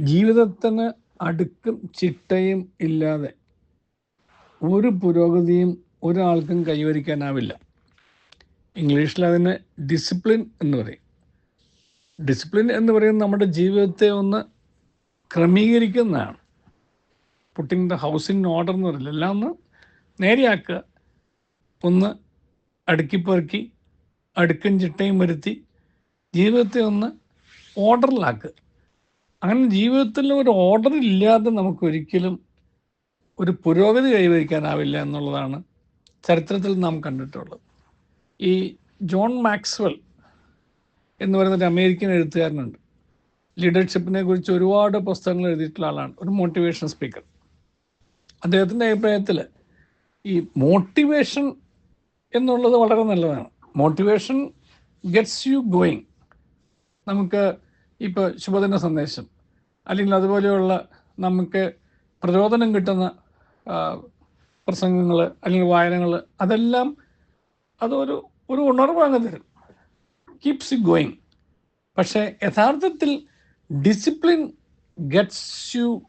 ജീവിതത്തിന് അടുക്കും ചിട്ടയും ഇല്ലാതെ ഒരു പുരോഗതിയും ഒരാൾക്കും കൈവരിക്കാനാവില്ല. ഇംഗ്ലീഷിൽ അതിന് ഡിസിപ്ലിൻ എന്ന് പറയും. ഡിസിപ്ലിൻ എന്ന് പറയുന്നത് നമ്മുടെ ജീവിതത്തെ ഒന്ന് ക്രമീകരിക്കുന്നതാണ്. Putting the house in order എന്ന് പറയില്ല? എല്ലാം ഒന്ന് നേരെയാക്കുക. ഒന്ന് അടുക്കിപ്പെറുക്കി അടുക്കും ചിട്ടയും വരുത്തി ജീവിതത്തെ ഒന്ന് ഓർഡറിലാക്കുക അങ്ങനെ ജീവിതത്തിൽ ഒരു ഓർഡർ ഇല്ലാതെ നമുക്ക് ഒരിക്കലും ഒരു പുരോഗതി കൈവരിക്കാനാവില്ല എന്നുള്ളതാണ് ചരിത്രത്തിൽ നാം കണ്ടിട്ടുള്ളത്. ഈ ജോൺ മാക്സ്വൽ എന്ന് പറയുന്ന ഒരു അമേരിക്കൻ എഴുത്തുകാരനുണ്ട്. ലീഡർഷിപ്പിനെ കുറിച്ച് ഒരുപാട് പുസ്തകങ്ങൾ എഴുതിയിട്ടുള്ള ആളാണ്. ഒരു മോട്ടിവേഷൻ സ്പീക്കർ അദ്ദേഹത്തിന്റെ അഭിപ്രായത്തിൽ ഈ മോട്ടിവേഷൻ എന്നുള്ളത് വളരെ നല്ലതാണ്. മോട്ടിവേഷൻ ഗെറ്റ്സ് യു ഗോയിങ് നമുക്ക് ഇപ്പോൾ ശുഭദിന സന്ദേശം. അല്ലെങ്കിൽ അതുപോലെയുള്ള നമുക്ക് പ്രചോദനം കിട്ടുന്ന പ്രസംഗങ്ങൾ അല്ലെങ്കിൽ വായനകൾ അതെല്ലാം അതൊരു ഒരു ഉണർവ് അങ്ങ് തരും. കീപ്സ് ഇ ഗോയിങ് പക്ഷേ യഥാർത്ഥത്തിൽ ഡിസിപ്ലിൻ ഗെറ്റ്സ് യു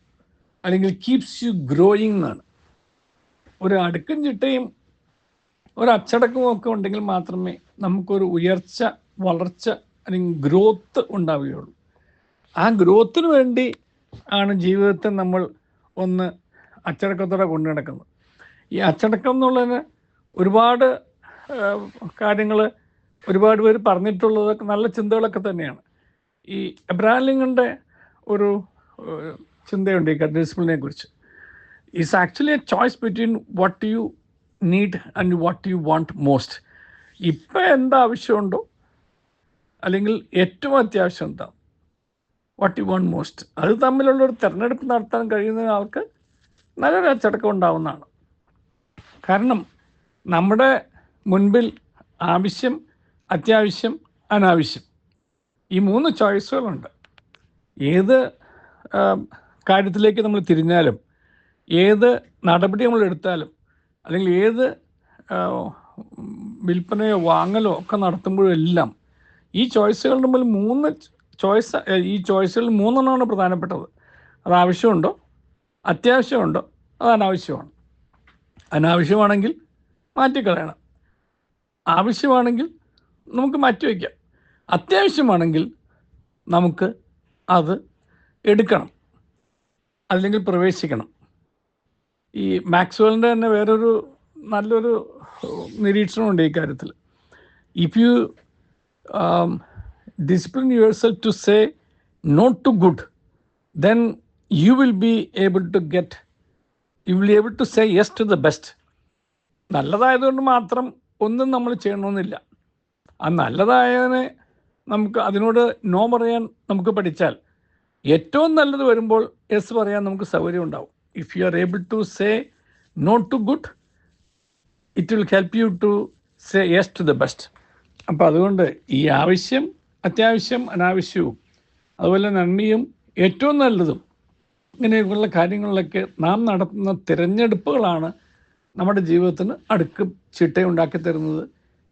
അല്ലെങ്കിൽ കീപ്സ് യു ഗ്രോയിങ് എന്നാണ്. ഒരു അടുക്കും ചിട്ടയും ഒരു അച്ചടക്കവും ഒക്കെ ഉണ്ടെങ്കിൽ മാത്രമേ നമുക്കൊരു ഉയർച്ച വളർച്ച അല്ലെങ്കിൽ ഗ്രോത്ത് ഉണ്ടാവുകയുള്ളൂ. ആ ഗ്രോത്തിന് വേണ്ടി ആണ് ജീവിതത്തെ നമ്മൾ ഒന്ന് അച്ചടക്കത്തോടെ കൊണ്ടു നടക്കുന്നത്. ഈ അച്ചടക്കം എന്നുള്ളതിന് ഒരുപാട് കാര്യങ്ങൾ ഒരുപാട് പേര് പറഞ്ഞിട്ടുള്ളതൊക്കെ നല്ല ചിന്തകളൊക്കെ തന്നെയാണ്. ഈ എബ്രാലിങ്ങിന്റെ ഒരു ചിന്തയുണ്ട് ഈ ഡിസിപ്ലിനെ കുറിച്ച്. It's actually a choice between what you need and what you want most ഇപ്പം എന്താവശ്യമുണ്ടോ? അല്ലെങ്കിൽ ഏറ്റവും അത്യാവശ്യം എന്താ? വാട്ട് യു വോണ്ട് മോസ്റ്റ് അത് തമ്മിലുള്ള ഒരു തിരഞ്ഞെടുപ്പ് നടത്താൻ കഴിയുന്ന ആൾക്ക് നല്ലൊരു അച്ചടക്കം ഉണ്ടാവുന്നതാണ്. കാരണം നമ്മുടെ മുൻപിൽ ആവശ്യം അത്യാവശ്യം അനാവശ്യം ഈ മൂന്ന് ചോയ്സുകളുണ്ട്. ഏത് കാര്യത്തിലേക്ക് നമ്മൾ തിരിഞ്ഞാലും ഏത് നടപടി നമ്മൾ എടുത്താലും അല്ലെങ്കിൽ ഏത് വിൽപ്പനയോ വാങ്ങലോ ഒക്കെ നടത്തുമ്പോഴും എല്ലാം ഈ ചോയ്സുകളുടെ മുമ്പിൽ മൂന്ന് ചോയ്സ് ഈ ചോയ്സുകളിൽ മൂന്നെണ്ണമാണ് പ്രധാനപ്പെട്ടത്. അത് ആവശ്യമുണ്ടോ? അത്യാവശ്യമുണ്ടോ? അത് അനാവശ്യമാണ് അനാവശ്യമാണെങ്കിൽ മാറ്റിക്കളയണം. ആവശ്യമാണെങ്കിൽ നമുക്ക് മാറ്റിവെക്കാം അത്യാവശ്യമാണെങ്കിൽ നമുക്ക് അത് എടുക്കണം. അല്ലെങ്കിൽ പ്രവേശിക്കണം. ഈ മാക്സ്വലിന്റെ തന്നെ വേറൊരു നല്ലൊരു നിരീക്ഷണമുണ്ട് ഈ കാര്യത്തിൽ. If you discipline yourself to say no to good, then you will be able to get, you will be able to say yes to the best. നല്ലതായതുകൊണ്ട് മാത്രം ഒന്നും നമ്മൾ ചെയ്യണമെന്നില്ല. ആ നല്ലതായതിനെ നമുക്ക് അതിനോട് നോ പറയാൻ നമുക്ക് പഠിച്ചാൽ ഏറ്റവും നല്ലത് വരുമ്പോൾ യെസ് പറയാൻ നമുക്ക് സൗകര്യം ഉണ്ടാവും. If you are able to say no to good it will help you to say yes to the best അപ്പോൾ അതുകൊണ്ട് ഈ ആവശ്യം അത്യാവശ്യം അനാവശ്യവും അതുപോലെ നന്മയും ഏറ്റവും നല്ലതും. ഇങ്ങനെയൊക്കെയുള്ള കാര്യങ്ങളിലൊക്കെ നാം നടത്തുന്ന തിരഞ്ഞെടുപ്പുകളാണ് നമ്മുടെ ജീവിതത്തിന് അടുക്ക് ചിട്ടയുണ്ടാക്കി തരുന്നത്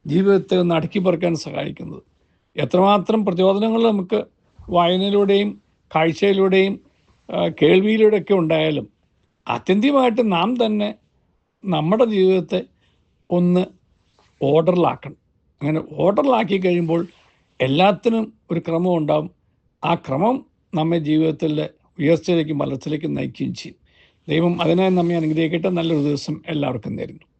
ജീവിതത്തെ ഒന്ന് അടുക്കി പറിക്കാൻ സഹായിക്കുന്നത്. എത്രമാത്രം പ്രചോദനങ്ങൾ നമുക്ക് വായനയിലൂടെയും കാഴ്ചയിലൂടെയും കേൾവിയിലൂടെയൊക്കെ ഉണ്ടായാലും ആത്യന്തികമായിട്ട് നാം തന്നെ നമ്മുടെ ജീവിതത്തെ ഒന്ന് ഓർഡറിലാക്കണം അങ്ങനെ ഓർഡറിലാക്കി കഴിയുമ്പോൾ എല്ലാത്തിനും ഒരു ക്രമം ഉണ്ടാവും. ആ ക്രമം നമ്മെ ജീവിതത്തിലെ ഉയർച്ചയിലേക്കും വളർച്ചയിലേക്കും നയിക്കുകയും ചെയ്യും. ദൈവം അതിനായി നമ്മെ അനുഗ്രഹിക്കട്ടെ. നല്ലൊരു ദിവസം എല്ലാവർക്കും നേരുന്നു.